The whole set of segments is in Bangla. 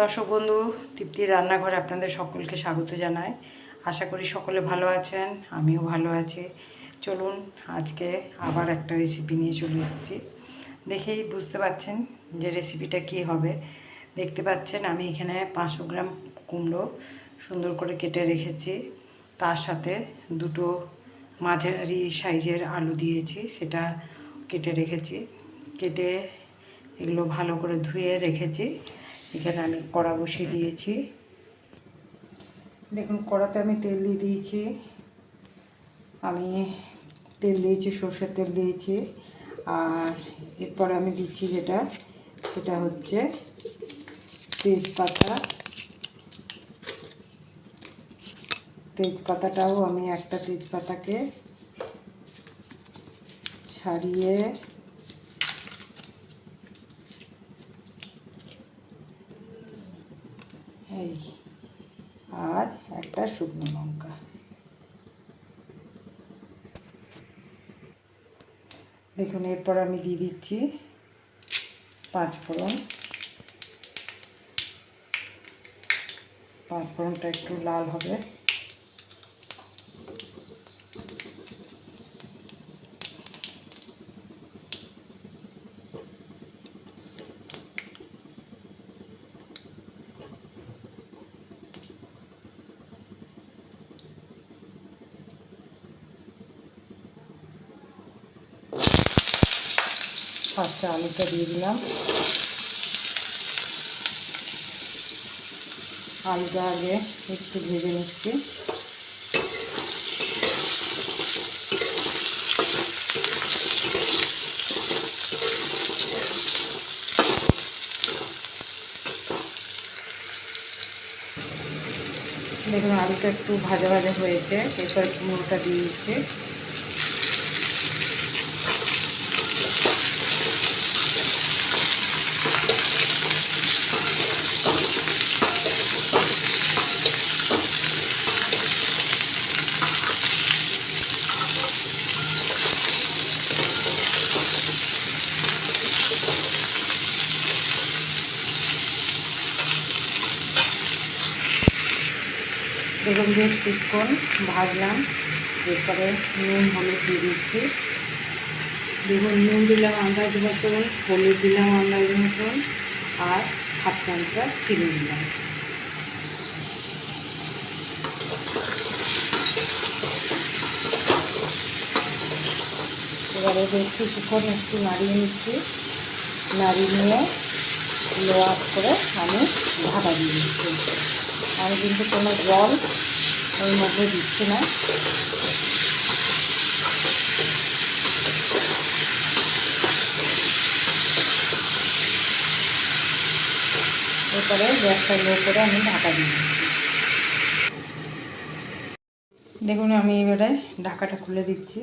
দর্শক বন্ধু, তৃপ্তির রান্নাঘরে আপনাদের সকলকে স্বাগত জানাই। আশা করি সকলে ভালো আছেন, আমিও ভালো আছি। চলুন আজকে আবার একটা রেসিপি নিয়ে চলে এসেছি। দেখেই বুঝতে পাচ্ছেন যে রেসিপিটা কী হবে। দেখতে পাচ্ছেন আমি এখানে পাঁচশো গ্রাম কুমড়ো সুন্দর করে কেটে রেখেছি। তার সাথে দুটো মাঝারি সাইজের আলু দিয়েছি, সেটা কেটে রেখেছি। কেটে এগুলো ভালো করে ধুয়ে রেখেছি। এখানে আমি কড়া বসিয়ে দিয়েছি। দেখুন, কড়াতে আমি তেল দিয়ে দিয়েছি। আমি তেল দিয়েছি, সর্ষের তেল দিয়েছি। আর এরপর আমি দিচ্ছি যেটা, সেটা হচ্ছে তেজপাতা। তেজপাতাটাও আমি একটা তেজপাতাকে ছাড়িয়ে এই, আর একটা শুকনো লঙ্কা। দেখুন, এরপর আমি দিয়ে দিচ্ছি পাঁচ ফোড়ন। পাঁচ ফোড়নটা একটু লাল হবে। ফার্স্টে আলুটা দিয়ে দিলাম। আলুটা আগে একটু ভেজে নিচ্ছি। দেখুন, আলুটা একটু ভাজা ভাজা হয়েছে, এরপর কুমড়োটা দিয়ে দিচ্ছি। দেখুন বেশ কিছুক্ষণ ভাজলাম। এরপরে নুন, হলুদ দিয়ে দিচ্ছি। দেখুন, নুন দিলাম আন্দাজ মতন হলুদ দিলাম আন্দাজ মতন আর হাফ চামচা চিনি দিলাম। এবারে বেশ কিছুক্ষণ একটু নাড়িয়ে নিচ্ছি। নাড়িয়ে নিয়ে লো আপ করে আমি ঢাকা দিয়ে দিচ্ছি। আমি কিন্তু কোনো জল ওর মধ্যে দিচ্ছি না। এরপরে গ্যাসটা লো করে আমি ঢাকা দিয়ে দেখুন আমি এবারে ঢাকাটা খুলে দিচ্ছি।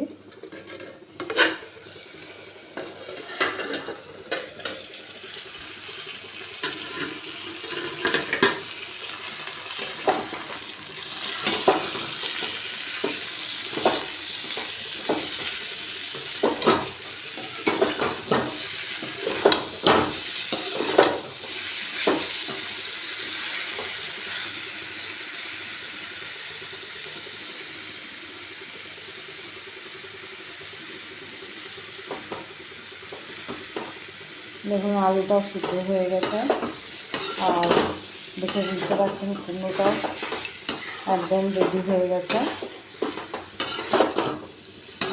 দেখুন আলুটাও সিদ্ধ হয়ে গেছে। আর দেখে বুঝতে পারছেন কুমড়োটাও একদম রেডি হয়ে গেছে।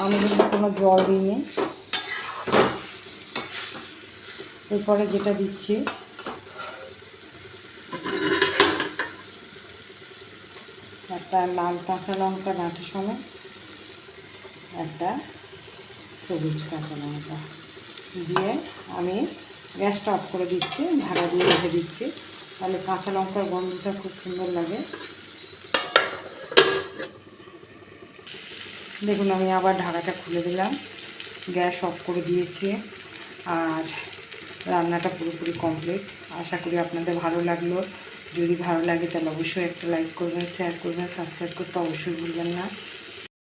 আমি কিন্তু কোনো জল দিইনি। এরপরে যেটা দিচ্ছি, একটা লাল কাঁচা লঙ্কা ডাঁটি সময় একটা সবুজ কাঁচা লঙ্কা। দিয়ে আমি গ্যাসটা অফ করে দিচ্ছে, ঢাকা দিয়ে রেখে দিচ্ছে। তাহলে কাঁচা লঙ্কার গন্ধটা খুব সুন্দর লাগে। দেখুন, আমি আবার ঢাকাটা খুলে দিলাম। গ্যাস অফ করে দিয়েছি আর রান্নাটা পুরোপুরি কমপ্লিট। আশা করি আপনাদের ভালো লাগল। যদি ভালো লাগে তাহলে অবশ্যই একটা লাইক করবেন, শেয়ার করবেন, সাবস্ক্রাইব করতে অবশ্যই ভুলবেন না।